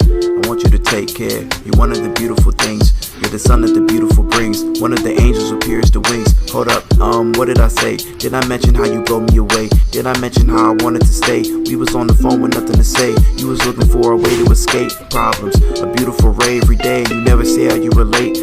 I want you to take care. You're one of the beautiful things. You're the sun that the beautiful brings. One of the angels who pierced the wings. Hold up, um, what did I say? Did I mention how you blow me away? Did I mention how I wanted to stay? We was on the phone with nothing to say. You was looking for a way to escape problems. A beautiful ray every day. You never say how you relate.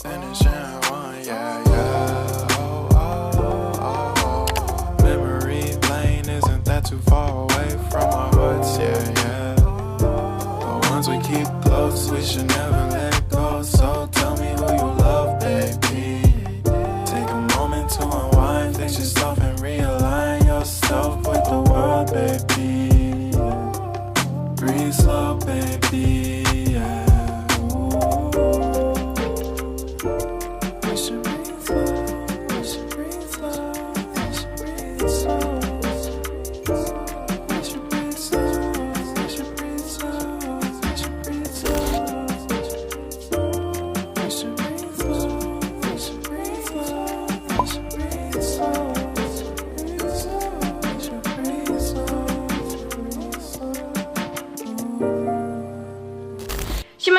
should never let go. So tell me who you love, baby. Take a moment to unwind, fix yourself and realign yourself with the world, baby. Breathe slow, baby.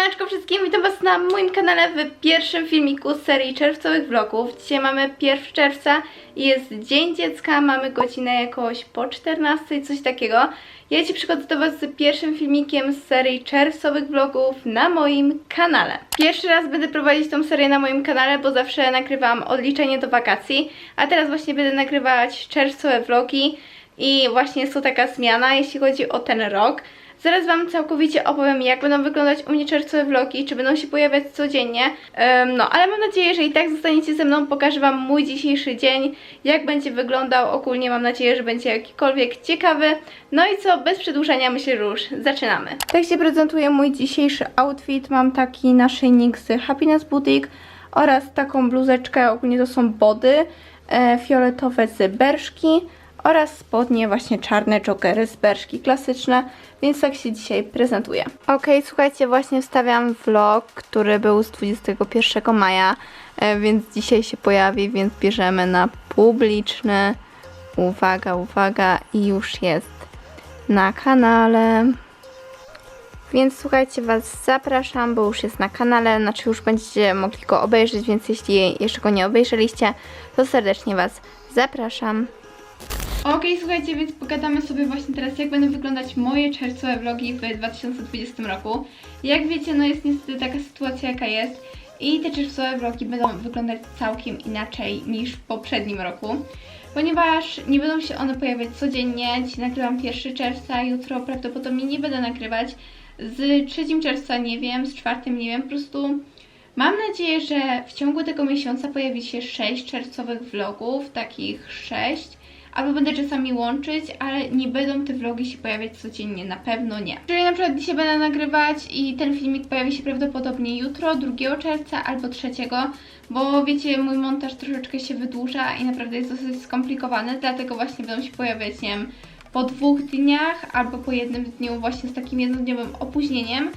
Siemaneczko wszystkim, witam was na moim kanale w pierwszym filmiku z serii czerwcowych vlogów. Dzisiaj mamy 1 czerwca i jest Dzień Dziecka, mamy godzinę jakoś po 14, coś takiego. Ja Ci przychodzę do Was z pierwszym filmikiem z serii czerwcowych vlogów na moim kanale. Pierwszy raz będę prowadzić tą serię na moim kanale, bo zawsze nagrywam odliczenie do wakacji, a teraz właśnie będę nagrywać czerwcowe vlogi i właśnie jest to taka zmiana, jeśli chodzi o ten rok. Zaraz Wam całkowicie opowiem, jak będą wyglądać u mnie czerwcowe vlogi, czy będą się pojawiać codziennie. Em, no, ale mam nadzieję, że i tak zostaniecie ze mną, pokażę Wam mój dzisiejszy dzień, jak będzie wyglądał. Ogólnie mam nadzieję, że będzie jakikolwiek ciekawy. No i co, bez przedłużania myślę, już zaczynamy. Tak się prezentuje mój dzisiejszy outfit. Mam taki naszyjnik z Happiness Boutique oraz taką bluzeczkę, ogólnie to są body e, fioletowe z berszki oraz spodnie właśnie czarne jokery z berszki klasyczne, więc tak się dzisiaj prezentuje. Ok, słuchajcie, właśnie wstawiam vlog, który był z 21 maja, e, więc dzisiaj się pojawi, więc bierzemy na publiczny. Uwaga, uwaga i już jest na kanale. Więc słuchajcie, Was zapraszam, bo już jest na kanale, znaczy już będziecie mogli go obejrzeć, więc jeśli jeszcze go nie obejrzeliście, to serdecznie Was zapraszam. Okej, słuchajcie, więc pogadamy sobie właśnie teraz, jak będą wyglądać moje czerwcowe vlogi w 2020 roku. Jak wiecie, no jest niestety taka sytuacja, jaka jest i te czerwcowe vlogi będą wyglądać całkiem inaczej niż w poprzednim roku. Ponieważ nie będą się one pojawiać codziennie, dzisiaj nagrywam 1 czerwca, jutro prawdopodobnie nie będę nagrywać. Z 3 czerwca nie wiem, z 4 nie wiem, po prostu Mam nadzieję, że w ciągu tego miesiąca pojawi się 6 czerwcowych vlogów, takich 6. Albo będę czasami łączyć, ale nie będą te vlogi się pojawiać codziennie, na pewno nie. Czyli na przykład dzisiaj będę nagrywać i ten filmik pojawi się prawdopodobnie jutro, 2 czerwca albo 3, bo wiecie, mój montaż troszeczkę się wydłuża i naprawdę jest dosyć skomplikowany, dlatego właśnie będą się pojawiać, nie wiem, po dwóch dniach albo po jednym dniu właśnie z takim jednodniowym opóźnieniem.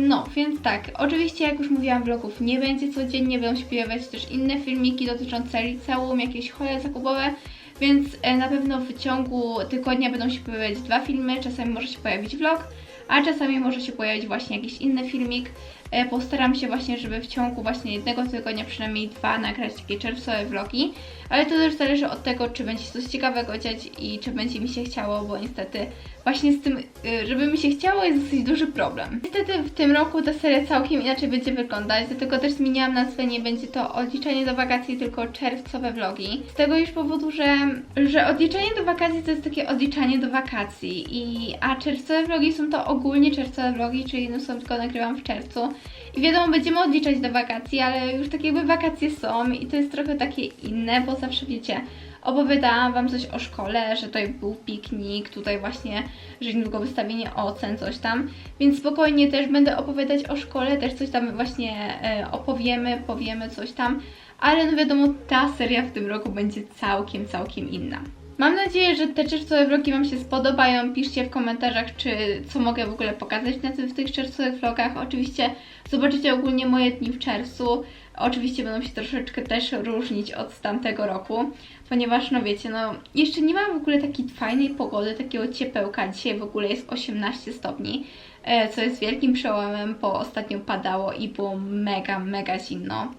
No, więc tak, oczywiście jak już mówiłam, vlogów nie będzie codziennie, będą się pojawiać też inne filmiki dotyczące liceum, jakieś hole zakupowe, więc e, na pewno w ciągu tygodnia będą się pojawiać dwa filmy, czasami może się pojawić vlog, a czasami może się pojawić właśnie jakiś inny filmik. E, Postaram się właśnie, żeby w ciągu właśnie jednego tygodnia przynajmniej dwa nagrać takie czerwcowe vlogi, ale to też zależy od tego, czy będzie coś ciekawego dziać i czy będzie mi się chciało, bo niestety właśnie z tym, y, żeby mi się chciało jest dosyć duży problem. Niestety w tym roku ta seria całkiem inaczej będzie wyglądać, dlatego też zmieniłam nazwę, nie będzie to odliczenie do wakacji, tylko czerwcowe vlogi. Z tego już powodu, że, że odliczenie do wakacji to jest takie odliczanie do wakacji, i, a czerwcowe vlogi są to ogólnie czerwcowe vlogi, czyli no są tylko nagrywam w czerwcu. I wiadomo, będziemy odliczać do wakacji, ale już tak jakby wakacje są i to jest trochę takie inne, bo zawsze wiecie, opowiadałam Wam coś o szkole, że tutaj był piknik, tutaj właśnie, że niedługo wystawienie ocen, coś tam. Więc spokojnie też będę opowiadać o szkole, też coś tam właśnie e, opowiemy, powiemy coś tam. Ale no wiadomo, ta seria w tym roku będzie całkiem, całkiem inna. Mam nadzieję, że te czerwcowe vlogi Wam się spodobają. Piszcie w komentarzach, czy co mogę w ogóle pokazać na tym, w tych czerwcowych vlogach. Oczywiście zobaczycie ogólnie moje dni w czerwcu. Oczywiście będą się troszeczkę też różnić od tamtego roku, ponieważ no wiecie, no jeszcze nie mam w ogóle takiej fajnej pogody, takiego ciepełka. Dzisiaj w ogóle jest 18 stopni, e, co jest wielkim przełomem, bo ostatnio padało i było mega, mega zimno.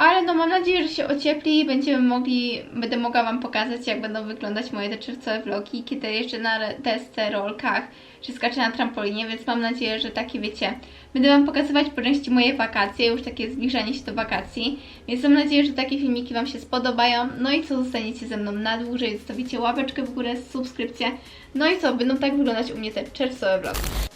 Ale no mam nadzieję, że się ociepli i będziemy mogli, będę mogła Wam pokazać jak będą wyglądać moje te czerwcowe vlogi, kiedy jeszcze na desce, rolkach, czy skaczę na trampolinie, więc mam nadzieję, że takie wiecie, będę Wam pokazywać po części moje wakacje, już takie zbliżanie się do wakacji, więc mam nadzieję, że takie filmiki Wam się spodobają, no i co, zostaniecie ze mną na dłużej, zostawicie łapeczkę w górę, subskrypcję, no i co, będą tak wyglądać u mnie te czerwcowe vlogi.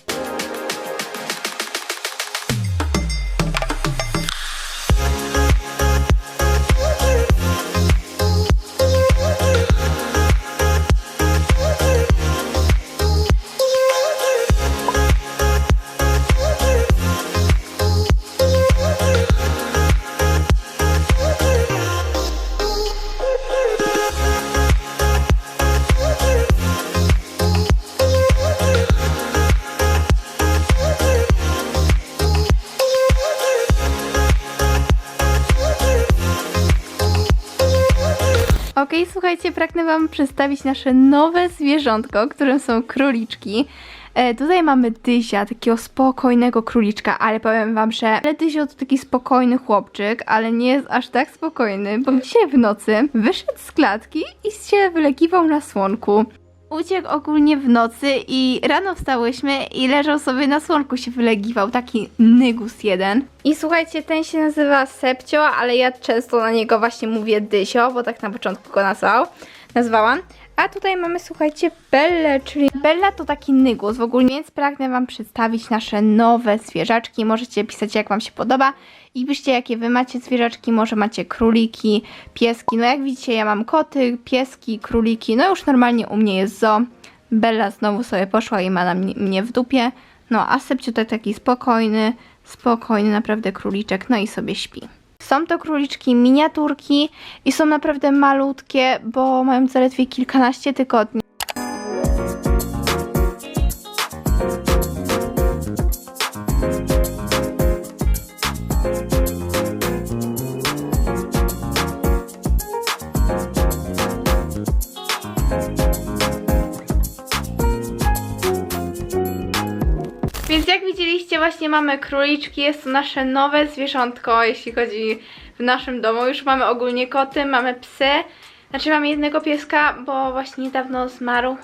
Okej, słuchajcie, pragnę Wam przedstawić nasze nowe zwierzątko, którym są króliczki. E, tutaj mamy Dyzia, takiego spokojnego króliczka, ale powiem Wam, że Dyzio to taki spokojny chłopczyk, ale nie jest aż tak spokojny, bo dzisiaj w nocy wyszedł z klatki i się wylegiwał na słonku. Uciekł ogólnie w nocy i rano wstałyśmy i leżał sobie na słonku, się wylegiwał, taki nygus jeden. I słuchajcie, ten się nazywa Sepcio, ale ja często na niego właśnie mówię Dysio, bo tak na początku go nazwał, nazwałam. A tutaj mamy, słuchajcie, Bellę, czyli Bella to taki nygus w ogóle, więc pragnę Wam przedstawić nasze nowe zwierzaczki. Możecie pisać jak Wam się podoba i piszcie jakie Wy macie zwierzaczki, może macie króliki, pieski. No jak widzicie ja mam koty, pieski, króliki, no już normalnie u mnie jest zo. Bella znowu sobie poszła i ma na mnie, mnie w dupie. No a Sepciu to taki spokojny, spokojny naprawdę króliczek, no i sobie śpi. Są to króliczki miniaturki i są naprawdę malutkie, bo mają zaledwie kilkanaście tygodni. Więc jak widzieliście, właśnie mamy króliczki, jest to nasze nowe zwierzątko, jeśli chodzi w naszym domu. Już mamy ogólnie koty, mamy psy. Znaczy mamy jednego pieska, bo właśnie niedawno zmarł.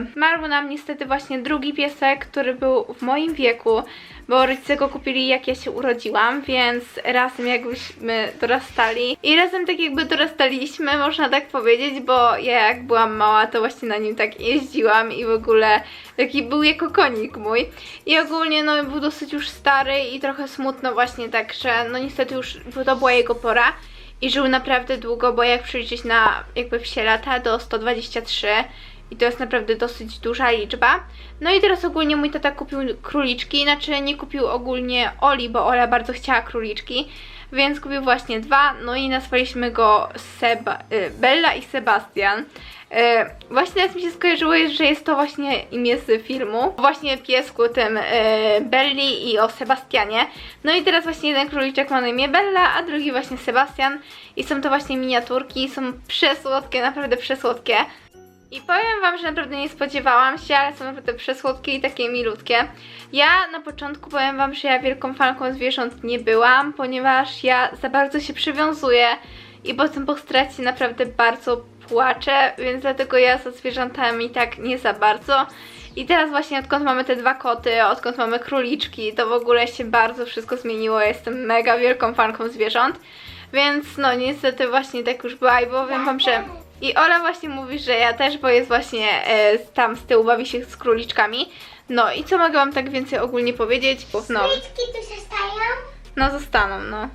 Yy, zmarł nam niestety właśnie drugi piesek, który był w moim wieku, bo rodzice go kupili jak ja się urodziłam, więc razem jakbyśmy dorastali. I razem tak jakby dorastaliśmy, można tak powiedzieć, bo ja jak byłam mała, to właśnie na nim tak jeździłam i w ogóle taki był jako konik mój. I ogólnie no był dosyć już stary i trochę smutno właśnie tak, że no niestety już to była jego pora i żył naprawdę długo, bo jak przeliczyć na jakby wsie lata do 123 i to jest naprawdę dosyć duża liczba. No i teraz ogólnie mój tata kupił króliczki, znaczy nie kupił ogólnie Oli, bo Ola bardzo chciała króliczki, więc kupił właśnie dwa, no i nazwaliśmy go Seba y, Bella i Sebastian. Y, Właśnie teraz mi się skojarzyło, że jest to właśnie imię z filmu. Właśnie piesku tym y, Belli i o Sebastianie. No i teraz właśnie jeden króliczek ma na imię Bella, a drugi właśnie Sebastian. I są to właśnie miniaturki, są przesłodkie, naprawdę przesłodkie. I powiem wam, że naprawdę nie spodziewałam się, ale są naprawdę przesłodkie i takie milutkie. Ja na początku powiem wam, że ja wielką fanką zwierząt nie byłam, ponieważ ja za bardzo się przywiązuję i potem po stracie naprawdę bardzo płaczę, więc dlatego ja ze zwierzętami tak nie za bardzo. I teraz właśnie odkąd mamy te dwa koty, odkąd mamy króliczki, to w ogóle się bardzo wszystko zmieniło. Jestem mega wielką fanką zwierząt. Więc no niestety właśnie tak już była i powiem wam, że i Ola właśnie mówi, że ja też, bo jest właśnie e, tam z tyłu bawi się z króliczkami. No i co mogę wam tak więcej ogólnie powiedzieć? No, Króliczki tu zostają? no zostaną, no.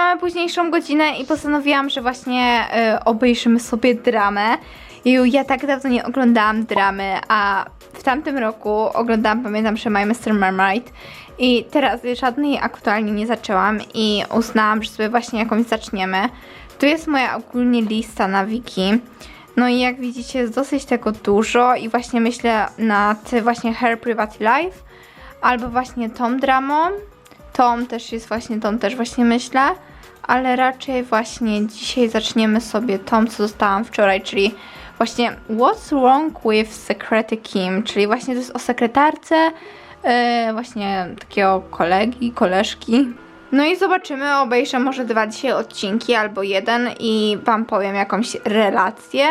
Mamy późniejszą godzinę i postanowiłam, że właśnie y, obejrzymy sobie dramę. I ja tak dawno nie oglądałam dramy, a w tamtym roku oglądałam, pamiętam, że My Mr. Marmite i teraz żadnej aktualnie nie zaczęłam i uznałam, że sobie właśnie jakąś zaczniemy. Tu jest moja ogólnie lista na wiki. No i jak widzicie jest dosyć tego dużo i właśnie myślę nad właśnie Her Private Life albo właśnie tą dramą. Tom też jest właśnie, Tom też właśnie myślę, ale raczej właśnie dzisiaj zaczniemy sobie tą, co dostałam wczoraj, czyli właśnie What's Wrong with Secretary Kim, czyli właśnie to jest o sekretarce yy, właśnie takiego kolegi, koleżki. No i zobaczymy, obejrzę może dwa dzisiaj odcinki albo jeden i Wam powiem jakąś relację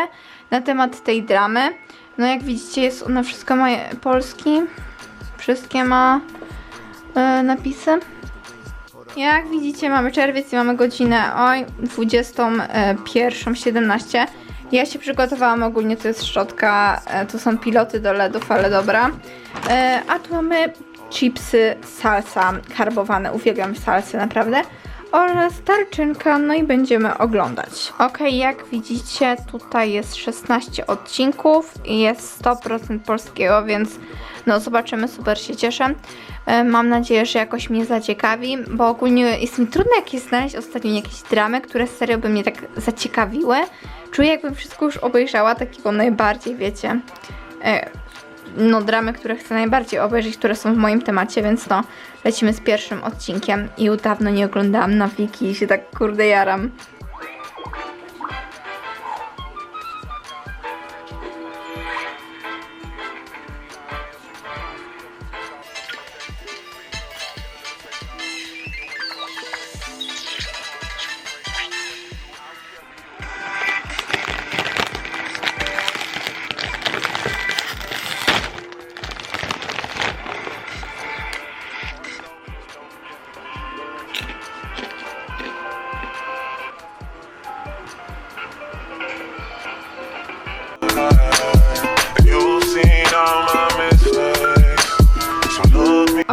na temat tej dramy. No jak widzicie jest ona wszystko ma polski, wszystkie ma e, napisy. Jak widzicie mamy czerwiec i mamy godzinę oj 21.17 Ja się przygotowałam ogólnie, to jest szczotka, e, to są piloty do LEDów, ale dobra. E, A tu mamy chipsy salsa karbowane, uwielbiam salsy naprawdę oraz tarczynka, no i będziemy oglądać. Ok, jak widzicie, tutaj jest 16 odcinków i jest 100% polskiego, więc no zobaczymy, super się cieszę. E, Mam nadzieję, że jakoś mnie zaciekawi, bo ogólnie jest mi trudno jakieś znaleźć ostatnio jakieś dramy, które serio by mnie tak zaciekawiły. Czuję jakbym wszystko już obejrzała, takiego najbardziej, wiecie, e, no dramy, które chcę najbardziej obejrzeć, które są w moim temacie, więc no lecimy z pierwszym odcinkiem i dawno nie oglądałam na wiki i się tak kurde jaram.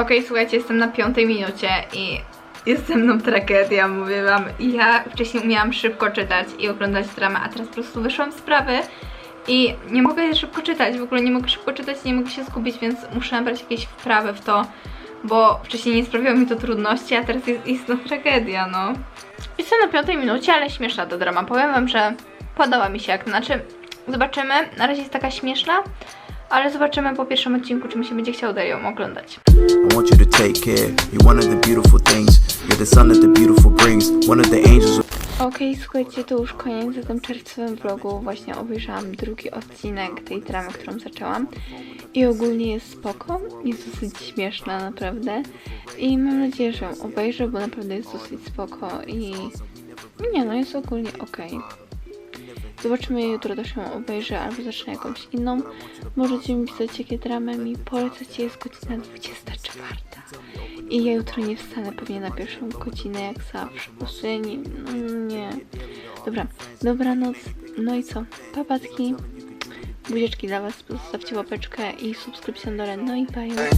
Okej, słuchajcie, jestem na piątej minucie i jest ze mną tragedia, mówię wam. Ja wcześniej umiałam szybko czytać i oglądać dramę, a teraz po prostu wyszłam z sprawy i nie mogę szybko czytać, w ogóle nie mogę szybko czytać, nie mogę się skupić, więc muszę nabrać jakieś wprawy w to, bo wcześniej nie sprawiało mi to trudności, a teraz jest istna tragedia, no. Jestem na piątej minucie, ale śmieszna ta drama. Powiem wam, że podoba mi się jak, znaczy zobaczymy, na razie jest taka śmieszna, ale zobaczymy po pierwszym odcinku, czy mi się będzie chciało dalej ją oglądać. I want you to take care. You're one of the beautiful things. You're the sun that the beautiful brings. One of the angels. Okej, słuchajcie, to już koniec za tym czerwcowym vlogu. Właśnie obejrzałam drugi odcinek tej dramy, którą zaczęłam. I ogólnie jest spoko, jest dosyć śmieszna naprawdę. I mam nadzieję, że ją obejrzę, bo naprawdę jest dosyć spoko i... Nie no, jest ogólnie okej. Zobaczymy, jutro też ją obejrzę albo zacznę jakąś inną. Możecie mi pisać, jakie dramy mi polecacie. Jest godzina 24. I ja jutro nie wstanę pewnie na pierwszą godzinę, jak zawsze. No po nie, no nie. Dobra, dobranoc. No i co? Papatki. Buzieczki dla Was, zostawcie łapeczkę i subskrypcję do dole. No i bye.